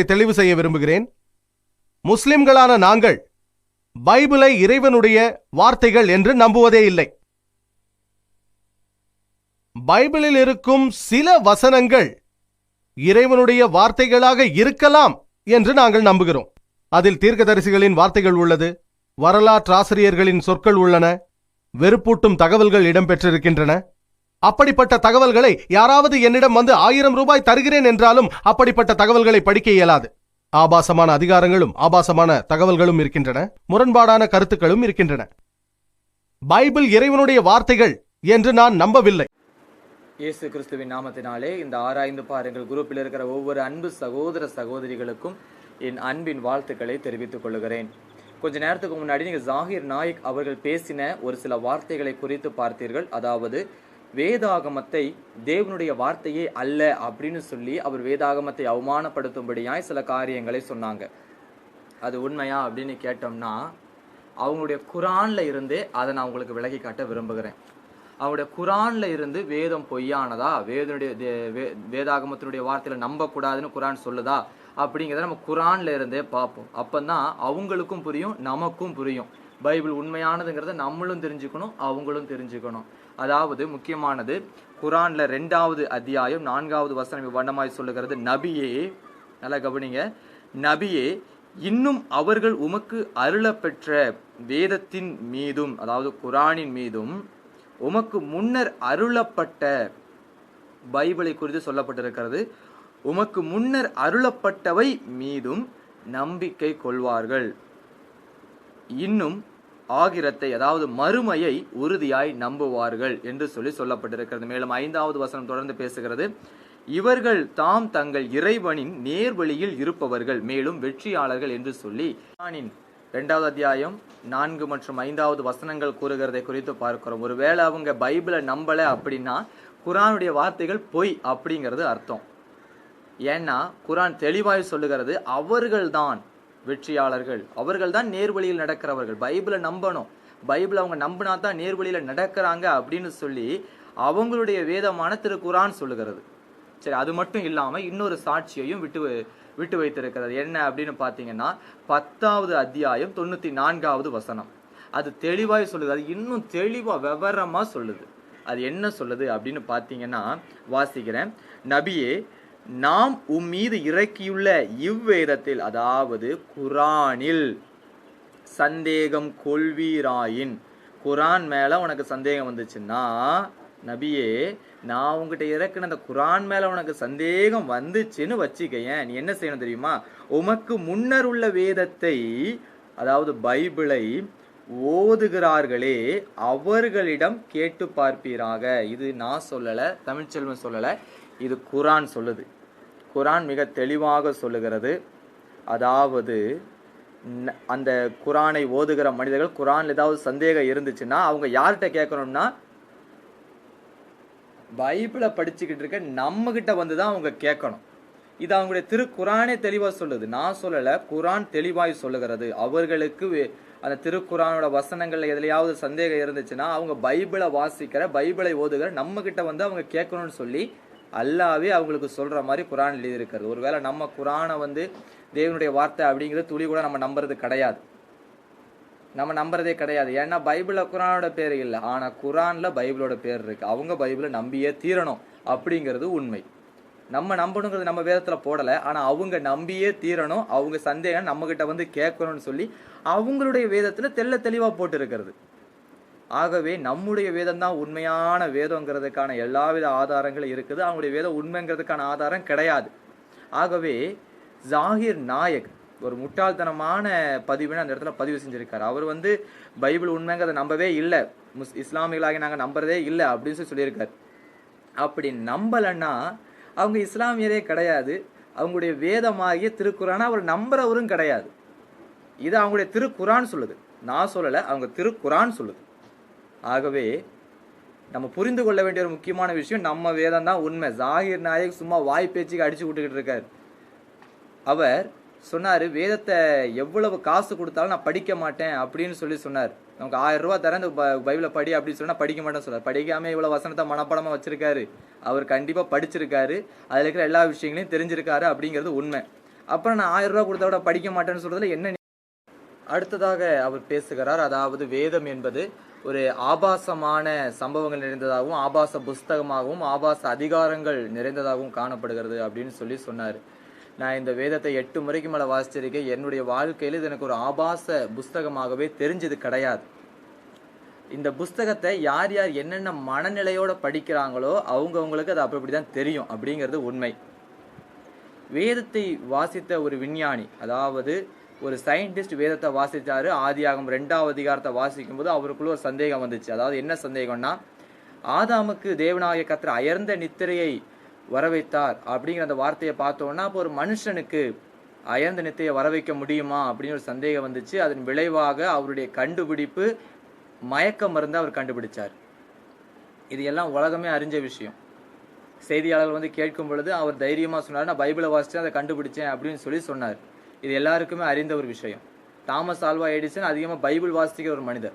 தெளிவு செய்ய விரும்புகிறேன். முஸ்லிம்களான நாங்கள் பைபிளை இறைவனுடைய வார்த்தைகள் என்று நம்புவதே இல்லை. பைபிளில் இருக்கும் சில வசனங்கள் இறைவனுடைய வார்த்தைகளாக இருக்கலாம் என்று நாங்கள் நம்புகிறோம். அதில் தீர்க்கதரிசிகளின் வார்த்தைகள் உள்ளது வரலாற்றாசிரியர்களின் சொற்கள் உள்ளன வெறுப்பூட்டும் தகவல்கள் இடம்பெற்றிருக்கின்றன. அப்படிப்பட்ட தகவல்களை யாராவது என்னிடம் வந்து ஆயிரம் ரூபாய் தருகிறேன் என்றாலும் அப்படிப்பட்ட தகவல்களை படிக்க இயலாது. ஆபாசமான அதிகாரங்களும் ஆபாசமான தகவல்களும் இருக்கின்றன. முரண்பாடான கருத்துக்களும் இருக்கின்றன. பைபிள் இறைவனுடைய வார்த்தைகள் என்று நான் நம்பவில்லை. இயேசு கிறிஸ்துவின் நாமத்தினாலே இந்த ஆராய்ந்து பாருங்கள். குரூப்பில் இருக்கிற ஒவ்வொரு அன்பு சகோதர சகோதரிகளுக்கும் என் அன்பின் வாழ்த்துக்களை தெரிவித்துக் கொள்கிறேன். கொஞ்ச நேரத்துக்கு முன்னாடி நீங்கள் ஜாகிர் நாயக் அவர்கள் பேசின ஒரு சில வார்த்தைகளை குறித்து பார்த்தீர்கள். அதாவது வேதாகமத்தை தேவனுடைய வார்த்தையே அல்ல அப்படின்னு சொல்லி அவர் வேதாகமத்தை அவமானப்படுத்தும்படியாய் சில காரியங்களை சொன்னாங்க. அது உண்மையா அப்படின்னு கேட்டோம்னா அவங்களுடைய குரான்ல இருந்தே அதை நான் உங்களுக்கு விலகி காட்ட விரும்புகிறேன். அவருடைய குரானில் இருந்து வேதம் பொய்யானதா? வேதனுடைய வேதாகமத்தினுடைய வார்த்தையில நம்பக்கூடாதுன்னு குரான் சொல்லுதா? அப்படிங்கிறத நம்ம குரான்ல இருந்தே பார்ப்போம். அப்போதான் அவங்களுக்கும் புரியும் நமக்கும் புரியும். பைபிள் உண்மையானதுங்கிறத நம்மளும் தெரிஞ்சுக்கணும் அவங்களும் தெரிஞ்சுக்கணும். அதாவது முக்கியமானது குரான்ல ரெண்டாவது அத்தியாயம் நான்காவது வசனம் இவ்வண்ணமாய் சொல்லுகிறது நபியே நல்லா கவனிங்க நபியே இன்னும் அவர்கள் உமக்கு அருளப்பெற்ற வேதத்தின் மீதும் அதாவது குரானின் மீதும் உமக்கு முன்னர் அருளப்பட்ட பைபிளை குறித்து சொல்லப்பட்டிருக்கிறது உமக்கு முன்னர் அருளப்பட்டவை மீதும் நம்பிக்கை கொள்வார்கள். இன்னும் ஆகிரத்தை அதாவது மறுமையை உறுதியாய் நம்புவார்கள் என்று சொல்லி சொல்லப்பட்டிருக்கிறது. மேலும் ஐந்தாவது வசனம் தொடர்ந்து பேசுகிறது இவர்கள் தாம் தங்கள் இறைவனின் நேர்வழியில் இருப்பவர்கள் மேலும் வெற்றியாளர்கள் என்று சொல்லி. குர்ஆனின் இரண்டாவது அத்தியாயம் நான்கு மற்றும் ஐந்தாவது வசனங்கள் கூறுகிறதை குறித்து பார்க்கிறோம். ஒருவேளை அவங்க பைபிளை நம்பல அப்படின்னா குரானுடைய வார்த்தைகள் பொய் அப்படிங்கிறது அர்த்தம். ஏன்னா குரான் தெளிவாய் சொல்லுகிறது அவர்கள்தான் வெற்றியாளர்கள். அவர்கள் தான் நேர்வழியில் நடக்கிறவர்கள். பைபிளை நம்பணும். பைபிளை அவங்க நம்பினா தான் நேர்வழியில் நடக்கிறாங்க அப்படின்னு சொல்லி அவங்களுடைய வேதமான திரு குரான் சொல்லுகிறது. சரி அது மட்டும் இல்லாமல் இன்னொரு சாட்சியையும் விட்டு வை- விட்டு வைத்திருக்கிறது என்ன அப்படின்னு பார்த்தீங்கன்னா பத்தாவது அத்தியாயம் தொண்ணூற்றி நான்காவது வசனம். அது தெளிவாக சொல்லுது. அது இன்னும் தெளிவாக விவரமாக சொல்லுது. அது என்ன சொல்லுது அப்படின்னு பார்த்தீங்கன்னா வாசிக்கிறேன். நபியே நாம் உம் மீது இறக்கியுள்ள இவ்வேதத்தில் அதாவது குரானில் சந்தேகம் கொள்வீராயின். குரான் மேல உனக்கு சந்தேகம் வந்துச்சுன்னா நபியே நான் உங்ககிட்ட இறக்குன அந்த குரான் மேல உனக்கு சந்தேகம் வந்துச்சுன்னு வச்சுக்கையன். நீ என்ன செய்யணும் தெரியுமா? உமக்கு முன்னர் உள்ள வேதத்தை அதாவது பைபிளை ஓதுகிறார்களே அவர்களிடம் கேட்டு பார்ப்பீராக. இது நான் சொல்லலை தமிழ்ச்செல்வன் சொல்லலை. இது குரான் சொல்லுது. குரான் மிக தெளிவாக சொல்லுகிறது. அதாவது அந்த குரானை ஓதுகிற மனிதர்கள் குரான் ஏதாவது சந்தேகம் இருந்துச்சுன்னா அவங்க யார்கிட்ட கேட்கணும்னா பைபிளை படிச்சுக்கிட்டு இருக்க நம்ம கிட்ட வந்து தான் அவங்க கேட்கணும். இது அவங்களுடைய திரு குரானே தெளிவாக சொல்லுது. நான் சொல்லலை குரான் தெளிவாய் சொல்லுகிறது. அவர்களுக்கு வே- அந்த திருக்குரானோட வசனங்கள்ல எதுலையாவது சந்தேகம் இருந்துச்சுன்னா அவங்க பைபிளை வாசிக்கிற பைபிளை ஓதுகிற நம்ம கிட்ட வந்து அவங்க கேட்கணும்னு சொல்லி அல்லாவே அவங்களுக்கு சொல்கிற மாதிரி குரான் எழுதியிருக்கிறது. ஒருவேளை நம்ம குரானை வந்து தேவனுடைய வார்த்தை அப்படிங்கிறது துளி கூட நம்ம நம்புறது கிடையாது. நம்ம நம்புறதே கிடையாது. ஏன்னா பைபிளில் குரானோட பேர் இல்லை. ஆனால் குரானில் பைபிளோட பேர் இருக்குது அவங்க பைபிளை நம்பியே தீரணும் அப்படிங்கிறது உண்மை. நம்ம நம்பணுங்கிறது நம்ம வேதத்தில் போடலை. ஆனால் அவங்க நம்பியே தீரணும். அவங்க சந்தேகம் நம்மக்கிட்ட வந்து கேட்கணும்னு சொல்லி அவங்களுடைய வேதத்தில் தெள்ள தெளிவாக போட்டு இருக்கிறது ஆகவே நம்முடைய வேதம் தான் உண்மையான வேதங்கிறதுக்கான எல்லாவித ஆதாரங்களும் இருக்குது. அவங்களுடைய வேதம் உண்மைங்கிறதுக்கான ஆதாரம் கிடையாது. ஆகவே ஜாகிர் நாயக் ஒரு முட்டாள்தனமான பதிவுன்னு அந்த இடத்துல பதிவு செஞ்சிருக்காரு. அவர் வந்து பைபிள் உண்மைங்கிறத நம்பவே இல்லை. முஸ் இஸ்லாமியர்களாகி நாங்கள் நம்புறதே இல்லை அப்படின்னு சொல்லி சொல்லியிருக்காரு. அப்படி நம்பலன்னா அவங்க இஸ்லாமியரே கிடையாது. அவங்களுடைய வேதமாகிய திருக்குறானை அவர் நம்புறவரும் கிடையாது. இது அவங்களுடைய திருக்குறான் சொல்லுது. நான் சொல்லலை அவங்க திருக்குறான் சொல்லுது. ஆகவே நம்ம புரிந்து கொள்ள வேண்டிய ஒரு முக்கியமான விஷயம் நம்ம வேதம் தான் உண்மை. ஜாகிர் நாயக் சும்மா வாய் பேச்சுக்கு அடிச்சு விட்டுக்கிட்டு இருக்கார். அவர் சொன்னார் வேதத்தை எவ்வளவு காசு கொடுத்தாலும் நான் படிக்க மாட்டேன் அப்படின்னு சொல்லி சொன்னார். நமக்கு ஆயிரம் ரூபா தரேன் இந்த பைபிளை படி அப்படின்னு சொன்னால் படிக்க மாட்டேன்னு சொன்னார். படிக்காம இவ்வளோ வசனத்தை மனப்படமா வச்சிருக்காரு. அவர் கண்டிப்பாக படிச்சிருக்காரு. அதில் இருக்கிற எல்லா விஷயங்களையும் தெரிஞ்சிருக்காரு அப்படிங்கிறது உண்மை. அப்புறம் நான் ஆயிரம் ரூபா கொடுத்தா கூட படிக்க மாட்டேன்னு சொல்றதுல என்ன அடுத்ததாக அவர் பேசுகிறார். அதாவது வேதம் என்பது ஒரு ஆபாசமான சம்பவங்கள் நிறைந்ததாகவும் ஆபாச புஸ்தகமாகவும் ஆபாச அதிகாரங்கள் நிறைந்ததாகவும் காணப்படுகிறது அப்படின்னு சொல்லி சொன்னார். நான் இந்த வேதத்தை எட்டு முறைக்கு மேலே வாசிச்சிருக்கேன். என்னுடைய வாழ்க்கையில் இது எனக்கு ஒரு ஆபாச புஸ்தகமாகவே தெரிஞ்சது கிடையாது. இந்த புஸ்தகத்தை யார் யார் என்னென்ன மனநிலையோட படிக்கிறாங்களோ அவங்கவுங்களுக்கு அது அப்படி அப்படி தான் தெரியும் அப்படிங்கிறது உண்மை. வேதத்தை வாசித்த ஒரு விஞ்ஞானி அதாவது ஒரு சயின்டிஸ்ட் வேதத்தை வாசித்தாரு ஆதியாகம் ரெண்டாவது அதிகாரத்தை வாசிக்கும் போது அவருக்குள்ள ஒரு சந்தேகம் வந்துச்சு. அதாவது என்ன சந்தேகம்னா ஆதாமுக்கு தேவனாகிய கத்திர அயர்ந்த நித்திரையை வர வைத்தார் அப்படிங்கிற அந்த வார்த்தையை பார்த்தோன்னா அப்போ ஒரு மனுஷனுக்கு அயர்ந்த நித்திரையை வர வைக்க முடியுமா அப்படின்னு ஒரு சந்தேகம் வந்துச்சு. அதன் விளைவாக அவருடைய கண்டுபிடிப்பு மயக்க மருந்து அவர் கண்டுபிடிச்சார். இது எல்லாம் உலகமே அறிஞ்ச விஷயம். செய்தியாளர்கள் வந்து கேட்கும் பொழுது அவர் தைரியமாக சொன்னார் நான் பைபிளை வாசிச்சு அதை கண்டுபிடிச்சேன் அப்படின்னு சொல்லி சொன்னார். இது எல்லாருக்குமே அறிந்த ஒரு விஷயம். தாமஸ் ஆல்வா எடிசன் அதிகமாக பைபிள் வாசிக்கிற ஒரு மனிதர்.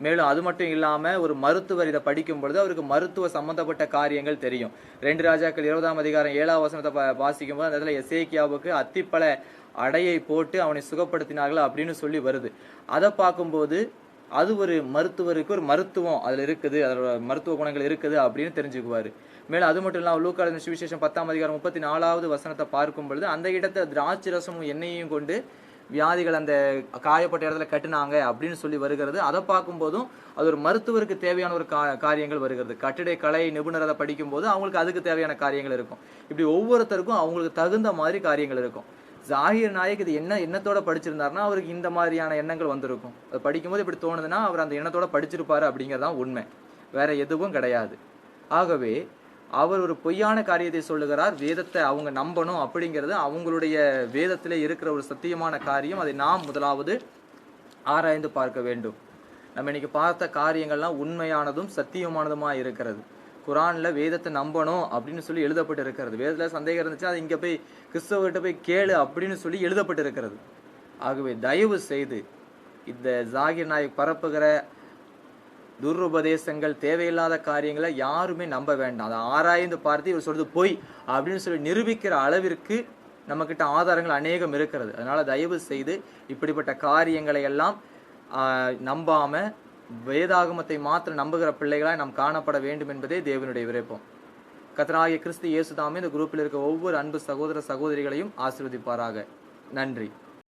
மேலும் அது மட்டும் இல்லாமல் ஒரு மருத்துவர் இதை படிக்கும் பொழுது அவருக்கு மருத்துவ சம்பந்தப்பட்ட காரியங்கள் தெரியும். ரெண்டு ராஜாக்கள் இருபதாம் அதிகாரம் ஏழாம் வசனத்தை பா- வாசிக்கும் போது அந்த இடத்துல எசேக்கியாவுக்கு அத்திப்பழ அடையை போட்டு அவனை சுகப்படுத்தினார்கள் அப்படின்னு சொல்லி வருது. அதை பார்க்கும்போது அது ஒரு மருத்துவருக்கு ஒரு மருத்துவம் அதில் இருக்குது அதோட மருத்துவ குணங்கள் இருக்குது அப்படின்னு தெரிஞ்சுக்குவார். மேலும் அது மட்டும் இல்லாமல் லூக்கால சுவிசேஷம் பத்தாம் அதிகாரம் முப்பத்தி நாலாவது வசனத்தை பார்க்கும் பொழுது அந்த இடத்தை திராட்சை ரசமும் எண்ணெயையும் கொண்டு வியாதிகள் அந்த காயப்பட்ட இடத்துல கட்டினாங்க அப்படின்னு சொல்லி வருகிறது. அதை பார்க்கும்போதும் அது ஒரு மருத்துவருக்கு தேவையான ஒரு கா காரியங்கள் வருகிறது. கட்டிட கலை நிபுணர் அதை படிக்கும்போது அவங்களுக்கு அதுக்கு தேவையான காரியங்கள் இருக்கும். இப்படி ஒவ்வொருத்தருக்கும் அவங்களுக்கு தகுந்த மாதிரி காரியங்கள் இருக்கும். ஜாகிர் நாயக் இது என்ன எண்ணத்தோட படிச்சிருந்தாருன்னா அவருக்கு இந்த மாதிரியான எண்ணங்கள் வந்திருக்கும். அது படிக்கும்போது இப்படி தோணுதுன்னா அவர் அந்த எண்ணத்தோட படிச்சிருப்பாரு அப்படிங்கிறதான் உண்மை. வேற எதுவும் கிடையாது. ஆகவே அவர் ஒரு பொய்யான காரியத்தை சொல்லுகிறார் வேதத்தை அவங்க நம்பணும் அப்படிங்கிறது அவங்களுடைய வேதத்தில் இருக்கிற ஒரு சத்தியமான காரியம். அதை நாம் முதலாவது ஆராய்ந்து பார்க்க வேண்டும். நம்ம இன்னைக்கு பார்த்த காரியங்கள்லாம் உண்மையானதும் சத்தியமானதுமாக இருக்கிறது. குரானில் வேதத்தை நம்பணும் அப்படின்னு சொல்லி எழுதப்பட்டு இருக்கிறது வேதத்தில் சந்தேகம் இருந்துச்சு அது இங்கே போய் கிறிஸ்தவர்கிட்ட போய் கேளு அப்படின்னு சொல்லி எழுதப்பட்டு இருக்கிறது ஆகவே தயவு செய்து இந்த ஜாகிர் நாயக் பரப்புகிற துருபதேசங்கள் தேவையில்லாத காரியங்களை யாருமே நம்ப வேண்டாம். அதை ஆராய்ந்து பார்த்து இவர் சொல்றது பொய் அப்படின்னு சொல்லி நிரூபிக்கிற அளவிற்கு நம்மக்கிட்ட ஆதாரங்கள் அநேகம் இருக்கிறது. அதனால தயவு செய்து இப்படிப்பட்ட காரியங்களை எல்லாம் நம்பாமல் வேதாகமத்தை மாத்திர நம்புகிற பிள்ளைகளாய் நாம் காணப்பட வேண்டும் என்பதே தேவனுடைய விருப்பம். கத்தராகிய கிறிஸ்து இயேசுதாமே இந்த குரூப்பில் இருக்க ஒவ்வொரு அன்பு சகோதர சகோதரிகளையும் ஆசீர்வதிப்பாராக. நன்றி.